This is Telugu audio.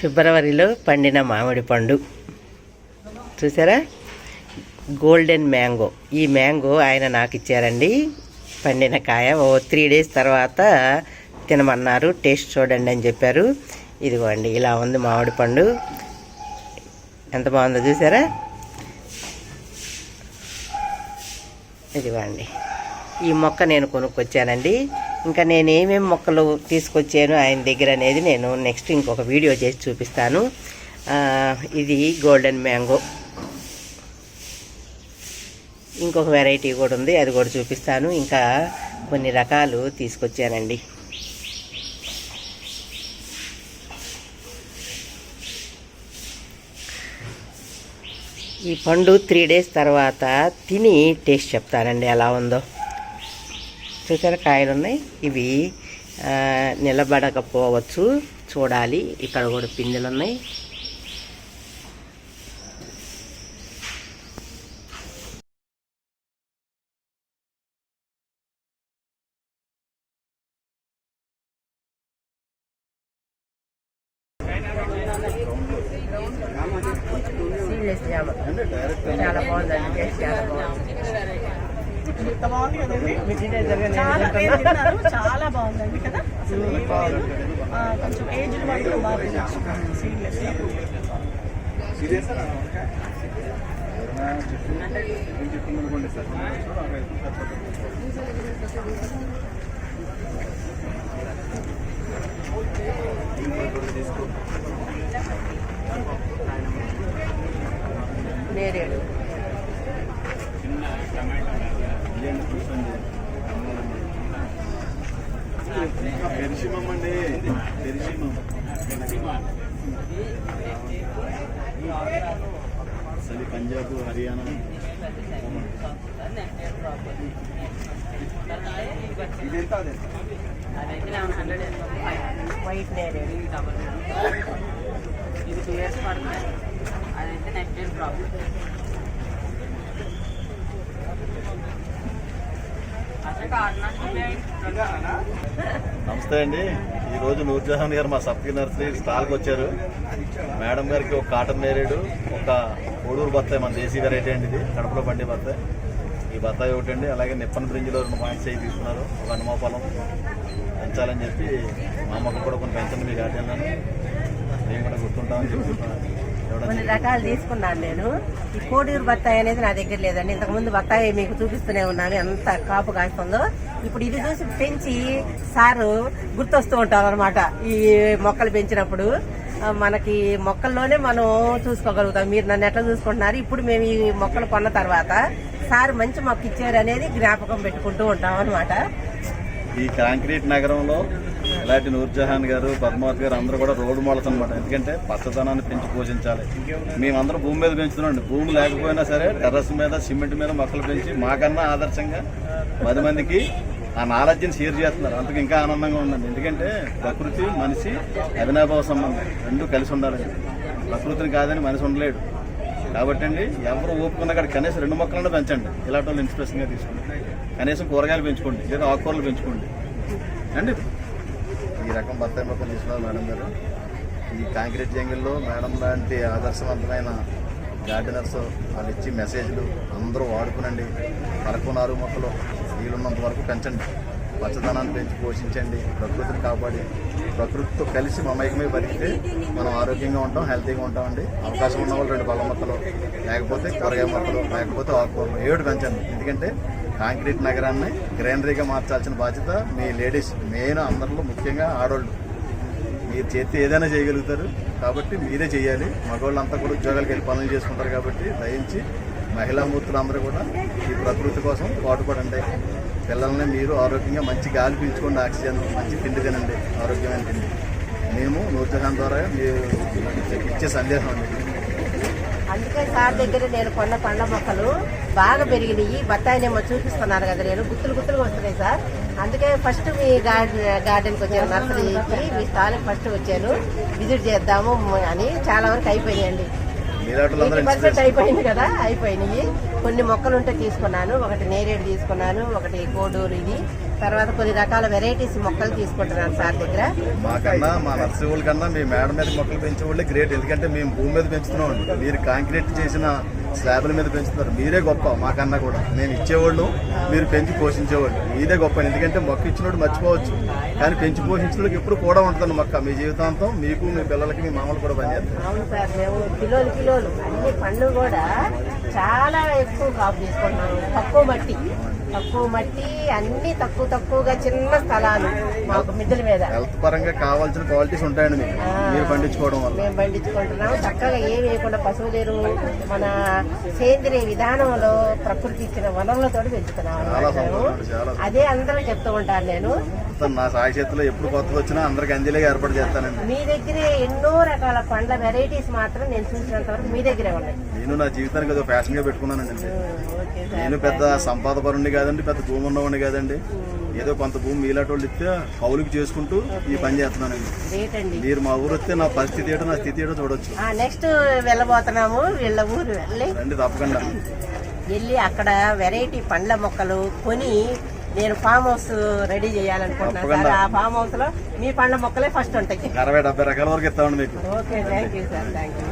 ఫిబ్రవరిలో పండిన మామిడి పండు. చూసారా? గోల్డెన్ మ్యాంగో ఈ మ్యాంగో ఆయన నాకు ఇచ్చారండి. పండిన కాయ ఓ త్రీ డేస్ తర్వాత తినమన్నారు. టేస్ట్ చూడండి అని చెప్పారు. ఇదిగోండి ఇలా ఉంది మామిడి పండు. ఎంత బాగుందో చూసారా? ఇదిగోండి. ఈ మొక్క నేను కొనుక్కొచ్చానండి. ఇంకా నేను ఏమేమి మొక్కలు తీసుకొచ్చాను ఆయన దగ్గర అనేది నేను నెక్స్ట్ ఇంకొక వీడియో చేసి చూపిస్తాను. ఇది గోల్డెన్ మ్యాంగో. ఇంకొక వెరైటీ కూడా ఉంది అది కూడా చూపిస్తాను. ఇంకా కొన్ని రకాలు తీసుకొచ్చానండి. ఈ పండు త్రీ డేస్ తర్వాత తిని టేస్ట్ చెప్తానండి ఎలా ఉందో. చూసారా? కాయలు ఉన్నాయి ఇవి ఆ, నిలబడకపోవచ్చు. చూడాలి. ఇక్కడ కూడా పిందెలు ఉన్నాయి సీడ్లెస్ జామ చాలా బాగుందండి. ఎంత బాగుంది కదండి చాలా పేరు తిన్నారు చాలా బాగుందండి కదా? అసలు ఏం లేదు. కొంచెం ఏజ్ వాళ్ళు బాగా సీడ్లెస్ నేరేడు పెరిసిమం పెరిసిమం అసలు పంజాబ్ హర్యానా ఎంత వైట్ ఇది టూ ఇయర్స్ పడుతుంది అదైతే నెక్స్ట్ ఇయర్ ప్రాబ్లం నమస్తే అండి. ఈరోజు నూర్జహాన్ గారు మా సప్కి నర్సరీ స్టాల్కి వచ్చారు. మేడం గారికి ఒక కాటన్ నేరేడు ఒక కోడూరు బత్తాయి మన దేశీ వెరైటీ అండి ఇది కడపలో పండే బత్తాయి. ఈ బత్తాయి ఒకటి అండి అలాగే నిప్పన్ బ్రింజ్లో రెండు పాయింట్స్ అయ్యి తీసుకున్నారు ఒక హనుమాపలం పెంచాలని చెప్పి మా అమ్మకు కూడా కొన్ని పెంచండి మీ గార్డెన్లో మేము కూడా గుర్తుంటామని చెప్పి కొన్ని రకాలు తీసుకున్నాను నేను. ఈ కోడూరు బత్తాయి అనేది నా దగ్గర లేదండి. ఇంతకుముందు బత్తాయి మీకు చూపిస్తూనే ఉన్నాను. ఎంత కాపు కాస్తుందో. ఇప్పుడు ఇది చూసి పెంచి సారు గుర్తొస్తూ ఉంటారు అనమాట ఈ మొక్కలు పెంచినప్పుడు మనకి మొక్కల్లోనే మనం చూసుకోగలుగుతాం. మీరు నన్ను ఎట్లా చూసుకుంటున్నారు? ఇప్పుడు మేము ఈ మొక్కలు కొన్న తర్వాత సార్ మంచి మొక్క ఇచ్చారు అనేది జ్ఞాపకం పెట్టుకుంటూ ఉంటాం అనమాట ఈ కాంక్రీట్ నగరంలో ఇలాంటి నూర్జహాన్ గారు పద్మావతి గారు అందరూ కూడా రోడ్డు మోడల్స్ అనమాట ఎందుకంటే పచ్చదనాన్ని పెంచి పోషించాలి. మేమందరం భూమి మీద పెంచుతున్నాం భూమి లేకపోయినా సరే టెర్రస్ మీద సిమెంట్ మీద మొక్కలు పెంచి మాకన్నా ఆదర్శంగా పది మందికి ఆ నాలెడ్జ్ని షేర్ చేస్తున్నారు. అందుకు ఇంకా ఆనందంగా ఉందండి. ఎందుకంటే ప్రకృతి మనిషి అవినాభావ సంబంధం రెండు కలిసి ఉండాలండి. ప్రకృతిని కాదని మనిషి ఉండలేడు. కాబట్టి అండి ఎవరు ఓపుకున్న కాడ కనీసం రెండు మొక్కలను పెంచండి. ఇలాంటి వాళ్ళు ఇన్స్పిరేషన్గా తీసుకోండి. కనీసం కూరగాయలు పెంచుకోండి. లేదా ఆకుకూరలు పెంచుకోండి. అండి ఈ రకం బత్తాయి మొక్కలు తీసుకున్నారు మేడం గారు. ఈ కాంక్రీట్ జంగిల్లో మేడం లాంటి ఆదర్శవంతమైన గార్డెనర్స్ వాళ్ళు ఇచ్చి మెసేజ్లు అందరూ వాడుకునండి. వరకు నాలుగు మొక్కలు. వీలున్నంత వరకు పెంచండి. పచ్చదనాన్ని పెంచి పోషించండి. ప్రకృతిని కాపాడి ప్రకృతితో కలిసి మమైకమై బతికితే మనం ఆరోగ్యంగా ఉంటాం హెల్తీగా ఉంటామండి. అవకాశం ఉన్న వాళ్ళు రెండు పళ్ళ మొక్కలు లేకపోతే కూరగాయ మొక్కలు లేకపోతే ఆకుకూరలు ఏడు పెంచండి. ఎందుకంటే కాంక్రీట్ నగరాన్ని గ్రీనరీగా మార్చాల్సిన బాధ్యత మీ లేడీస్ మెయిన్ అందరిలో ముఖ్యంగా ఆడవాళ్ళు మీరు చేస్తే ఏదైనా చేయగలుగుతారు. కాబట్టి మీరే చేయాలి. మగవాళ్ళంతా కూడా ఉద్యోగాలకు వెళ్ళి పనులు చేసుకుంటారు కాబట్టి దయించి మహిళా మూర్తులందరూ కూడా ఈ ప్రకృతి కోసం పాటుపడండి. పిల్లల్ని మీరు ఆరోగ్యంగా మంచి గాలి పీల్చుకోండి ఆక్సిజన్ మంచి తిండి తినండి ఆరోగ్యమైన తిండి. మేము నూర్జహాన్ ద్వారా మీరు ఇచ్చే సందేశం అండి. అందుకే సార్ దగ్గర నేను కొన్న పండ్ల మొక్కలు బాగా పెరిగినాయి. బత్తాయినేమో చూపిస్తున్నారు కదా నేను. గుత్తులు గుత్తులు వస్తున్నాయి సార్. అందుకే ఫస్ట్ మీ గార్డెన్ గార్డెన్కి వచ్చాను నర్సరీకి. మీ స్థానం ఫస్ట్ వచ్చాను. విజిట్ చేద్దాము అని. చాలా వరకు అయిపోయాయండి అయిపోయింది కదా అయిపోయినాయి. కొన్ని మొక్కలు ఉంటే తీసుకున్నాను ఒకటి నేరేడు తీసుకున్నాను ఒకటి కోడూరు ఇది. తర్వాత కొన్ని రకాల వెరైటీస్ మొక్కలు తీసుకుంటున్నాను సార్ దగ్గర. మాకన్నా మా నర్సరీ వాళ్ళ కన్నా మీ మేడ మీద మొక్కలు పెంచే వాళ్ళే గ్రేట్ ఎందుకంటే మేము భూమి మీద పెంచుతున్నాం. అండి మీరు కాంక్రీట్ చేసిన స్లాబ్ల మీద పెంచుతున్నారు. మీరే గొప్ప మాకన్నా కూడా. మేము ఇచ్చేవాళ్ళు మీరు పెంచి పోషించేవాళ్ళు. మీరే గొప్ప. ఎందుకంటే మొక్క ఇచ్చినోడు మర్చిపోవచ్చు. కానీ పెంచి పోషించిన వాళ్ళకి ఎప్పుడు కూడా ఉంటుంది మొక్క మీ జీవితాంతం మీకు మీ పిల్లలకి మీ మామూలు కూడా పనిచేస్తారు పండ్లు అన్ని పండ్లు కూడా చాలా ఎక్కువ కాపు తీసుకుంటున్నాము తక్కువ మట్టి. తక్కువ మట్టి అన్ని తక్కువ తక్కువగా చిన్న స్థలాలు మాకు మిద్దెల మీద. హెల్త్ పరంగా కావాల్సిన క్వాలిటీస్ ఉంటాయండి మీకు. మీరు పండించుకోవడం మేము పండించుకుంటున్నాము. చక్కగా ఏమి వేయకుండా పశువుల ఎరువు మన సేంద్రియ విధానంలో ప్రకృతి ఇచ్చిన వనరులతో పెంచుతున్నాము. మేము. అదే అందరూ చెప్తూ ఉంటాను నేను. నా సాయి చేతిలో ఎప్పుడు కొత్తది వచ్చినా అందరికి అందేలాగా ఏర్పాటు చేస్తానండి. మీ దగ్గరే ఎన్నో రకాల పండ్ల వెరైటీస్ మాత్రం నేను చూసినంత వరకు మీ దగ్గరే ఉన్నాయి. నేను నా జీవితానికి ఏదో ఫ్యాషన్గా పెట్టుకున్నానండి నేను పెద్ద సంపాద పరుణ్ణి కాదండి పెద్ద భూమి ఉన్నవాడిని కాదండి. ఏదో కొంత భూమి మీలాంటి వాళ్ళు ఇస్తే కౌలుకి చేసుకుంటూ ఈ పని చేస్తున్నానండి. మీరు మా ఊరు వస్తే నా పరిస్థితి ఏంటో నా స్థితి ఏంటో చూడొచ్చు. నెక్స్ట్ వెళ్ళబోతున్నాము వీళ్ళ ఊరు వెళ్ళి. రండి తప్పకుండా. వెళ్ళి అక్కడ వెరైటీ పండ్ల మొక్కలు కొని నేను ఫామ్ హౌస్ రెడీ చేయాలనుకుంటున్నాను సార్. ఆ ఫామ్ హౌస్లో మీ పండ్ల మొక్కలే ఫస్ట్ ఉంటాయి. అరవై డెబ్బై రకాల వరకు ఇస్తామండి మీకు. Okay thank you sir thank you